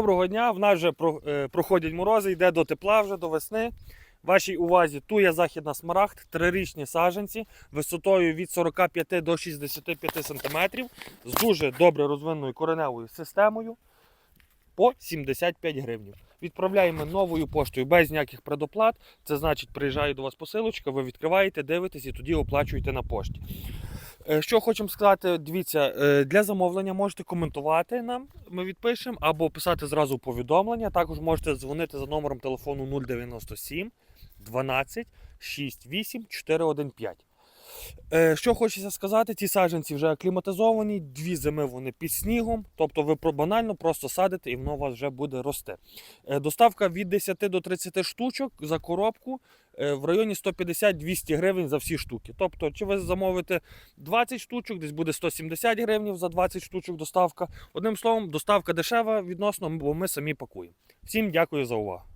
Доброго дня. В нас вже е, проходять морози, йде до тепла вже до весни. Вашій увазі туя західна смарагд, трирічні саджанці висотою від 45 до 65 см з дуже добре розвиненою кореневою системою по 75 гривень. Відправляємо новою поштою без ніяких предоплат. Це значить, приїжджає до вас посилочка, ви відкриваєте, дивитесь і тоді оплачуєте на пошті. Е, Що хочемо сказати, дивіться, е, для замовлення можете коментувати нам, ми відпишемо, або писати зразу повідомлення. Також можете дзвонити за номером телефону 097 12 68 415. Е, Що хочеться сказати, ці саджанці вже акліматизовані, дві зими вони під снігом, тобто ви банально просто садите і воно у вас вже буде рости. Е, Доставка від 10 до 30 штучок за коробку е, в районі 150-200 гривень за всі штуки. Тобто, чи ви замовите 20 штучок, десь буде 170 гривень за 20 штучок доставка. Одним словом, доставка дешева відносно, бо ми самі пакуємо. Всім дякую за увагу.